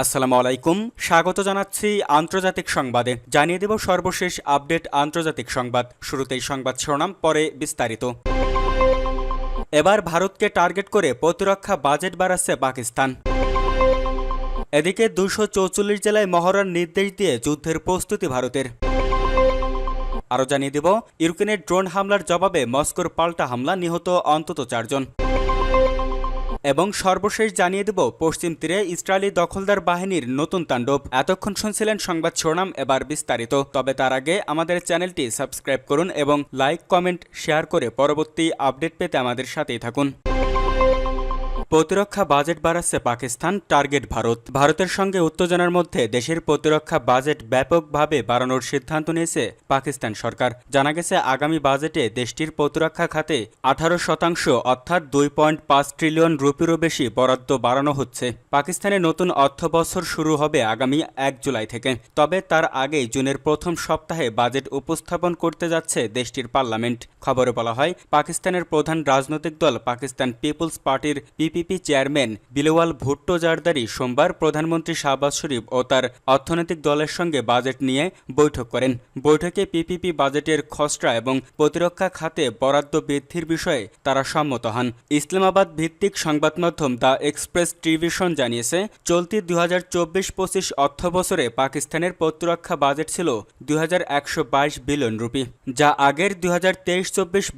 আসসালামু আলাইকুম। স্বাগত জানাচ্ছি আন্তর্জাতিক সংবাদে। জানিয়ে দেব সর্বশেষ আপডেট আন্তর্জাতিক সংবাদ। শুরুতেই সংবাদ শিরোনাম, পরে বিস্তারিত। এবার ভারতকে টার্গেট করে প্রতিরক্ষা বাজেট বাড়াচ্ছে পাকিস্তান। এদিকে দুশো চৌচল্লিশ জেলায় মহড়ার নির্দেশ দিয়ে যুদ্ধের প্রস্তুতি ভারতের। আরও জানিয়ে দেব, ইউক্রেনের ড্রোন হামলার জবাবে মস্কোর পাল্টা হামলা, নিহত অন্তত চারজন। এবং সর্বশেষ জানিয়ে দেব, পশ্চিম তীরে ইসরায়েলি দখলদার বাহিনীর নতুন তাণ্ডব। এতক্ষণ শুনছিলেন সংবাদ শিরোনাম, এবার বিস্তারিত। তবে তার আগে আমাদের চ্যানেলটি সাবস্ক্রাইব করুন এবং লাইক, কমেন্ট, শেয়ার করে পরবর্তী আপডেট পেতে আমাদের সাথেই থাকুন। প্রতিরক্ষা বাজেট বাড়াচ্ছে পাকিস্তান, টার্গেট ভারত। ভারতের সঙ্গে উত্তেজনার মধ্যে দেশের প্রতিরক্ষা বাজেট ব্যাপকভাবে বাড়ানোর সিদ্ধান্ত নিয়েছে পাকিস্তান সরকার। জানা গেছে, আগামী বাজেটে দেশটির প্রতিরক্ষা খাতে আঠারো শতাংশ অর্থাৎ দুই পয়েন্ট পাঁচ ট্রিলিয়ন রুপিরও বেশি বরাদ্দ বাড়ানো হচ্ছে। পাকিস্তানে নতুন অর্থ বছর শুরু হবে আগামী এক জুলাই থেকে। তবে তার আগেই জুনের প্রথম সপ্তাহে বাজেট উপস্থাপন করতে যাচ্ছে দেশটির পার্লামেন্ট। খবরে বলা হয়, পাকিস্তানের প্রধান রাজনৈতিক দল পাকিস্তান পিপলস পার্টির পিপিপি চেয়ারম্যান বিলওয়াল ভুট্টো জারদারি সোমবার প্রধানমন্ত্রী শাহবাজ শরীফ ও তার অর্থনৈতিক দলের সঙ্গে বাজেট নিয়ে বৈঠক করেন। বৈঠকে পিপিপি বাজেটের খসড়া এবং প্রতিরক্ষা খাতে বরাদ্দ বৃদ্ধির বিষয়ে তারা সম্মত হন। ইসলামাবাদ ভিত্তিক সংবাদ মাধ্যম দ্য এক্সপ্রেস টেলিভিশন জানিয়েছে, চলতি দুই হাজার চব্বিশ পঁচিশ অর্থ বছরে পাকিস্তানের প্রতিরক্ষা বাজেট ছিল দুই বিলিয়ন রুপি, যা আগের দুই হাজার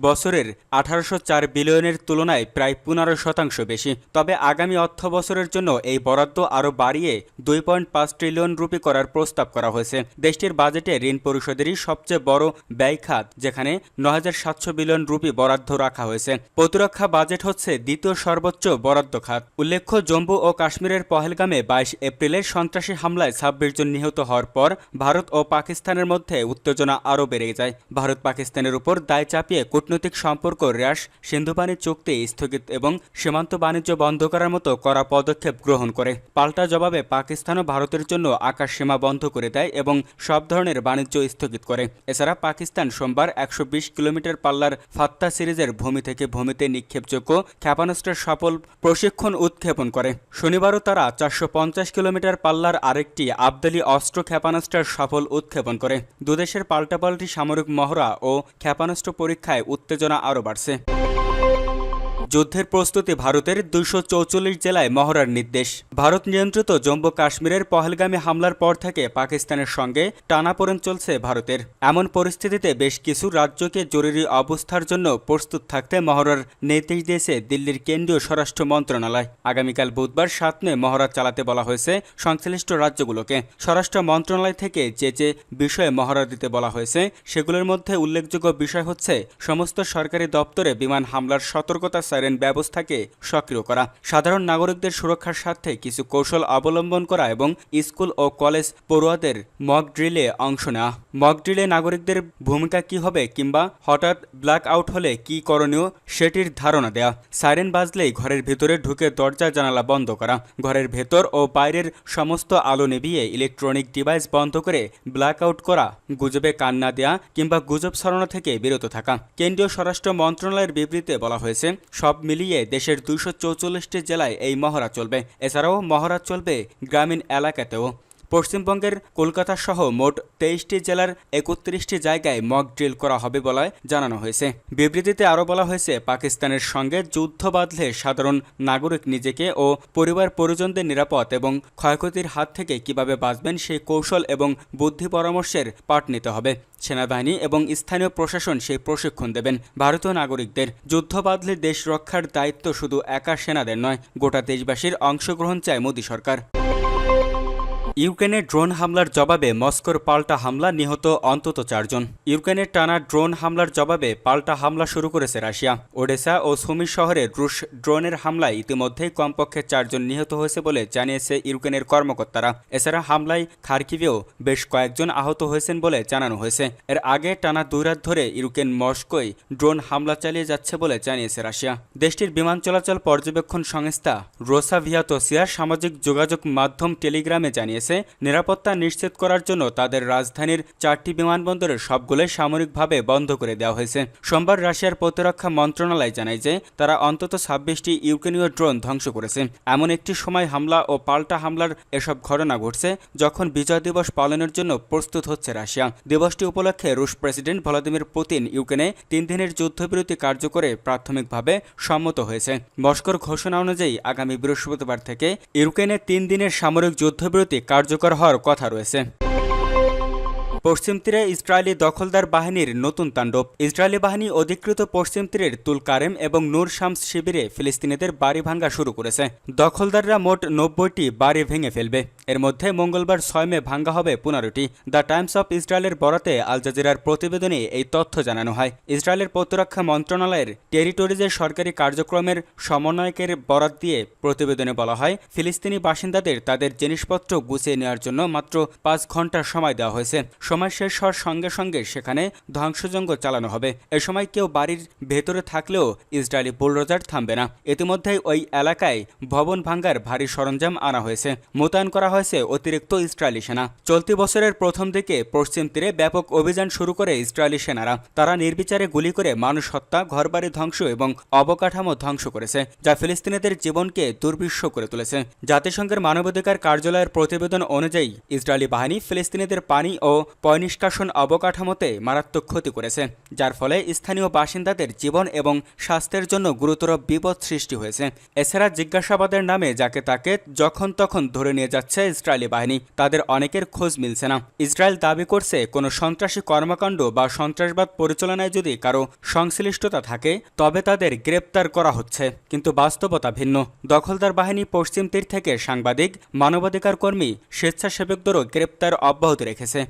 বছরের আঠারোশো চার বিলিয়নের তুলনায় প্রায় পনেরো শতাংশ বেশি। তবে আগামী অর্থ বছরের জন্য এই বরাদ্দ আরও বাড়িয়ে দুই পয়েন্ট পাঁচ ট্রিলিয়ন রুপি করার প্রস্তাব করা হয়েছে। দেশটির বাজেটে ঋণ পরিশোধেরই সবচেয়ে বড় ব্যয় খাত, যেখানে ন হাজার সাতশো বিলিয়ন রুপি বরাদ্দ রাখা হয়েছে। প্রতিরক্ষা বাজেট হচ্ছে দ্বিতীয় সর্বোচ্চ বরাদ্দ খাত। উল্লেখ্য, জম্মু ও কাশ্মীরের পহেলগামে বাইশ এপ্রিলের সন্ত্রাসী হামলায় ছাব্বিশ জন নিহত হওয়ার পর ভারত ও পাকিস্তানের মধ্যে উত্তেজনা আরও বেড়ে যায়। ভারত পাকিস্তানের উপর দায় চাপিয়ে কূটনৈতিক সম্পর্ক হ্রাস সিন্ধুপানি চুক্তি স্থগিত এবং সীমান্ত বাণিজ্য বন্ধ করার মতো কড়া পদক্ষেপ গ্রহণ করে। পাল্টা জবাবে পাকিস্তানও ভারতের জন্য আকাশ সীমা বন্ধ করে দেয় এবং সব ধরনের বাণিজ্য স্থগিত করে। এছাড়া পাকিস্তান সোমবার একশো বিশ কিলোমিটার পাল্লার ফাত্তা সিরিজের ভূমি থেকে ভূমিতে নিক্ষেপযোগ্য ক্ষেপণাস্ত্রের সফল প্রশিক্ষণ উৎক্ষেপণ করে। শনিবারও তারা চারশো পঞ্চাশ কিলোমিটার পাল্লার আরেকটি আবদালি অস্ত্র ক্ষেপণাস্ত্রের সফল উৎক্ষেপণ করে। দুদেশের পাল্টাপাল্টি সামরিক মহড়া ও ক্ষেপণাস্ত্র পরীক্ষায় উত্তেজনা আরও বাড়ছে। যুদ্ধের প্রস্তুতি ভারতের দুইশো চৌচল্লিশ জেলায় মহড়ার নির্দেশ। ভারত নিয়ন্ত্রিত জম্মু কাশ্মীরের পহেলগামী হামলার পর থেকে পাকিস্তানের সঙ্গে টানাপোড়েন চলছে ভারতের। এমন পরিস্থিতিতে বেশ কিছু রাজ্যকে জরুরি অবস্থার জন্য প্রস্তুত থাকতে মহড়ার নির্দেশ দিয়েছে দিল্লির কেন্দ্রীয় স্বরাষ্ট্র মন্ত্রণালয়। আগামীকাল বুধবার সাত মে মহড়া চালাতে বলা হয়েছে সংশ্লিষ্ট রাজ্যগুলোকে। স্বরাষ্ট্র মন্ত্রণালয় থেকে যে যে বিষয়ে মহড়া দিতে বলা হয়েছে, সেগুলোর মধ্যে উল্লেখযোগ্য বিষয় হচ্ছে, সমস্ত সরকারি দপ্তরে বিমান হামলার সতর্কতা সাইরেন ব্যবস্থাকে সক্রিয় করা। সাধারণ নাগরিকদের সুরক্ষার স্বার্থে কিছু কৌশল অবলম্বন করা এবং স্কুল ও কলেজ পড়ুয়াদের মক ড্রিলে অংশ নেওয়া। মক ড্রিলে নাগরিকদের ভূমিকা কি হবে কিংবা হঠাৎ ব্ল্যাক আউট হলে কি করণীয় সেটির ধারণা দেয়া। সাইরেন বাজলেই ঘরের ভেতরে ঢুকে দরজা জানালা বন্ধ করা। ঘরের ভেতর ও বাইরের সমস্ত আলো নেভিয়ে ইলেকট্রনিক ডিভাইস বন্ধ করে ব্ল্যাক আউট করা, গুজবে কান্না দেয়া কিংবা গুজব ছড়ানো থেকে বিরত থাকা। কেন্দ্রীয় স্বরাষ্ট্র মন্ত্রণালয়ের বিবৃতিতে বলা হয়েছে, সব মিলিয়ে দেশের দুইশো চৌচল্লিশটি জেলায় এই মহড়া চলবে। এছাড়াও মহড়া চলবে গ্রামীণ এলাকাতেও। পশ্চিমবঙ্গের কলকাতা সহ মোট তেইশটি জেলার একত্রিশটি জায়গায় মক ড্রিল করা হবে বলে জানানো হয়েছে। বিবৃতিতে আরও বলা হয়েছে, পাকিস্তানের সঙ্গে যুদ্ধ বাঁধলে সাধারণ নাগরিক নিজেকে ও পরিবার পরিজনদের নিরাপদ এবং ক্ষয়ক্ষতির হাত থেকে কীভাবে বাঁচবেন সেই কৌশল এবং বুদ্ধি পরামর্শের পাঠ নিতে হবে। সেনাবাহিনী এবং স্থানীয় প্রশাসন সেই প্রশিক্ষণ দেবেন ভারতীয় নাগরিকদের। যুদ্ধ বাঁধলে দেশ রক্ষার দায়িত্ব শুধু একা সেনাদের নয়, গোটা দেশবাসীর অংশগ্রহণ চায় মোদী সরকার। ইউক্রেনের ড্রোন হামলার জবাবে মস্কোর পাল্টা হামলা নিহত অন্তত চারজন। ইউক্রেনের টানা ড্রোন হামলার জবাবে পাল্টা হামলা শুরু করেছে রাশিয়া। ওডেসা ও সুমি শহরে রুশ ড্রোনের হামলায় ইতিমধ্যেই কমপক্ষে চারজন নিহত হয়েছে বলে জানিয়েছে ইউক্রেনের কর্মকর্তারা। এছাড়া হামলায় খার্কিভেও বেশ কয়েকজন আহত হয়েছেন বলে জানানো হয়েছে। এর আগে টানা দুই রাত ধরে ইউক্রেন মস্কোয় ড্রোন হামলা চালিয়ে যাচ্ছে বলে জানিয়েছে রাশিয়া। দেশটির বিমান চলাচল পর্যবেক্ষণ সংস্থা রোসাভিয়াতোসিয়া সামাজিক যোগাযোগ মাধ্যম টেলিগ্রামে জানিয়েছে গেছে নিরাপত্তা নিশ্চিত করার জন্য তাদের রাজধানীর চারটি বিমানবন্দরের সবগুলোই সামরিকভাবে বন্ধ করে দেওয়া হয়েছে। সোমবার রাশিয়ার প্রতিরক্ষা মন্ত্রণালয় জানায় যে, তারা অন্তত ছাব্বিশটি ইউক্রেনীয় ড্রোন ধ্বংস করেছে। এমন একটি সময় হামলা ও পাল্টা হামলার এসব ঘটনা ঘটছে যখন বিজয় দিবস পালনের জন্য প্রস্তুত হচ্ছে রাশিয়া। দিবসটি উপলক্ষে রুশ প্রেসিডেন্ট ভলাদিমির পুতিন ইউক্রেনে তিন দিনের যুদ্ধবিরতি কার্যকরে প্রাথমিকভাবে সম্মত হয়েছে। মস্কোর ঘোষণা অনুযায়ী আগামী বৃহস্পতিবার থেকে ইউক্রেনে তিন দিনের সামরিক যুদ্ধবিরতি কার্যকর হওয়ার কথা রয়েছে। পশ্চিম তীরে ইসরায়েলি দখলদার বাহিনীর নতুন তাণ্ডব। ইসরায়েলি বাহিনী অধিকৃত পশ্চিম তীরের তুল কারেম এবং নূর শামস শিবিরে ফিলিস্তিনিদের বাড়ি ভাঙ্গা শুরু করেছে। দখলদাররা মোট নব্বইটি বাড়ি ভেঙে ফেলবে। এর মধ্যে মঙ্গলবার ছয় মে ভাঙ্গা হবে পনেরোটি। দ্য টাইমস অফ ইসরায়েলের বরাতে আল জাজিরার প্রতিবেদনে এই তথ্য জানানো হয়। ইসরায়েলের প্রতিরক্ষা মন্ত্রণালয়ের টেরিটরিজের সরকারি কার্যক্রমের সমন্বয়কের বরাত দিয়ে প্রতিবেদনে বলা হয়, ফিলিস্তিনি বাসিন্দাদের তাদের জিনিসপত্র গুছিয়ে নেওয়ার জন্য মাত্র পাঁচ ঘণ্টার সময় দেওয়া হয়েছে। সময় শেষ হওয়ার সঙ্গে সঙ্গে সেখানে ধ্বংসযজ্ঞ চালানো হবে। এ সময় কেউ বাড়ির ভেতরে থাকলেও ইসরায়েলি বুলডোজার থামবে না। ইতিমধ্যেই ওই এলাকায় ভবন ভাঙ্গার ভারী সরঞ্জাম আনা হয়েছে। মোতায়েন করা হয়েছে অতিরিক্ত ইসরায়েলি সেনা। চলতি বছরের প্রথম দিকে পশ্চিম তীরে ব্যাপক অভিযান শুরু করে ইসরায়েলি সেনারা। তারা নির্বিচারে গুলি করে মানুষ হত্যা, ঘরবাড়ি ধ্বংস এবং অবকাঠামো ধ্বংস করেছে, যা ফিলিস্তিনিদের জীবনকে দুর্বিশ্ব করে তুলেছে। জাতিসংঘের মানবাধিকার কার্যালয়ের প্রতিবেদন অনুযায়ী ইসরায়েলি বাহিনী ফিলিস্তিনিদের পানি ও পয়নিষ্কাশন অবকাঠামোতে মারাত্মক ক্ষতি করেছে, যার ফলে স্থানীয় বাসিন্দাদের জীবন এবং স্বাস্থ্যের জন্য গুরুতর বিপদ সৃষ্টি হয়েছে। এছাড়া জিজ্ঞাসাবাদের নামে যাকে তাকে যখন তখন ধরে নিয়ে যাচ্ছে ইসরায়েলি বাহিনী, তাদের অনেকের খোঁজ মিলছে না। ইসরায়েল দাবি করছে, কোনো সন্ত্রাসী কর্মকাণ্ড বা সন্ত্রাসবাদ পরিচালনায় যদি কারও সংশ্লিষ্টতা থাকে, তবে তাদের গ্রেপ্তার করা হচ্ছে। কিন্তু বাস্তবতা ভিন্ন। দখলদার বাহিনী পশ্চিম তীর থেকে সাংবাদিক মানবাধিকার কর্মী স্বেচ্ছাসেবকদেরও গ্রেপ্তার অব্যাহত রেখেছে।